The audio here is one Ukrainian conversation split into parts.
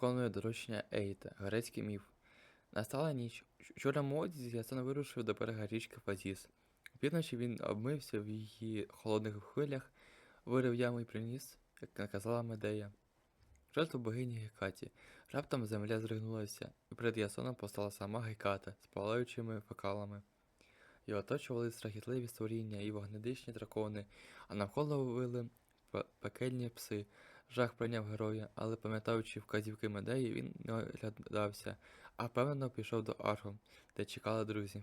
Виконує доручення Ейта, грецький міф. Настала ніч. Вчора молодість Ясон вирушив до берега річки Фазіс. Півночі він обмився в її холодних хвилях, вирив яму і приніс, як наказала Медея. Жертву богині Гекаті. Раптом земля зригнулася, і перед Ясоном постала сама Геката з палаючими факалами. І оточували страхітливі створіння і вогнедишні дракони, а навколо вили пекельні пси. Жах прийняв героя, але пам'ятаючи вказівки Медеї, він не оглядався, а впевнено пішов до Аргу, де чекали друзі.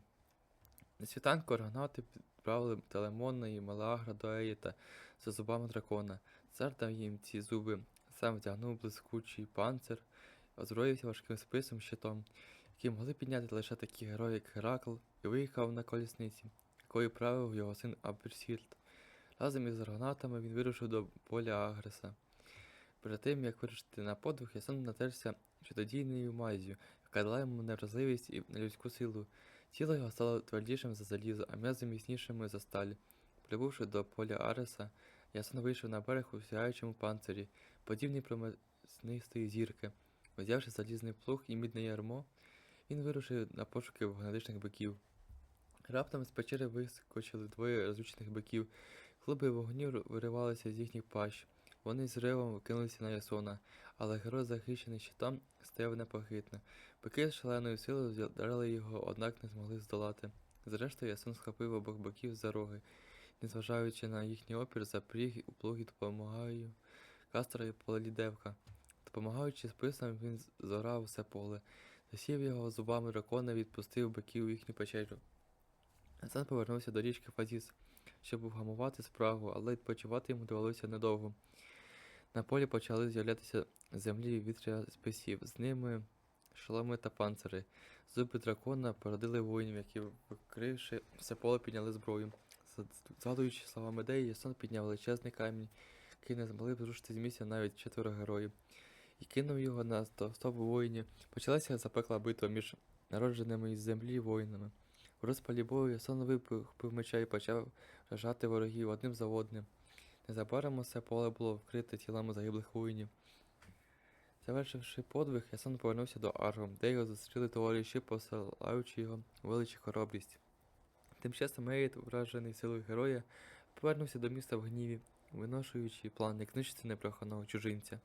На світанку аргонавти відправили Телемона і Мелеагра до Еїта за зубами дракона. Цар дав їм ці зуби, сам вдягнув блискучий панцир, озброївся важким списом щитом, який могли підняти лише такі герої, як Геракл, і виїхав на колісниці, якою правив його син Аберсірт. Разом із аргонавтами він вирушив до поля Агреса. Перед тим, як вирушити на подвиг, Ясон натерся чудодійною мазю, яка дала йому невразливість і нелюдську силу. Тіло його стало твердішим за залізо, а м'язи міцнішими за сталь. Прибувши до поля Ареса, Ясон вийшов на берег у сяючому панцирі, подібний промиснистої зірки. Взявши залізний плуг і мідне ярмо, він вирушив на пошуки вогнедишних биків. Раптом з печери вискочили двоє розлючених биків. Клуби вогню виривалися з їхніх пащ. Вони з ривом кинулися на Ясона, але герой, захищений щитом, стояв непохитно. Бики з шаленою силою вдарили його, однак не змогли здолати. Зрештою, Ясон схопив обох боків за роги, незважаючи на їхній опір, запріг у плугі допомагаю Кастра і Полідевка. Допомагаючи списам, він зорав все поле. Засів його зубами дракона, відпустив биків у їхню печеру. Ясон повернувся до річки Фазіс, щоб вгамувати спрагу, але відпочивати йому довелося недовго. На полі почали з'являтися землі вітря списів, з ними шоломи та панцири. Зуби дракона породили воїнів, які, викривши все поле, підняли зброю. Згадуючи слова Медеї, Ясон підняв величезний камінь, який не змогли б зрушити з місця навіть четверо героїв, і кинув його на стовпу воїнів. Почалася запекла битва між народженими із землі воїнами. У розпалі бою Ясон випив меча і почав вражати ворогів одним за одним. Незабаром усе поле було вкрите тілами загиблих воїнів. Завершивши подвиг, Ясон повернувся до Аргу, де його зустріли товариші, посилаючи його величі хоробрість. Тим часом Мейт, вражений силою героя, повернувся до міста в гніві, виношуючи план, як знищити непроханого чужинця.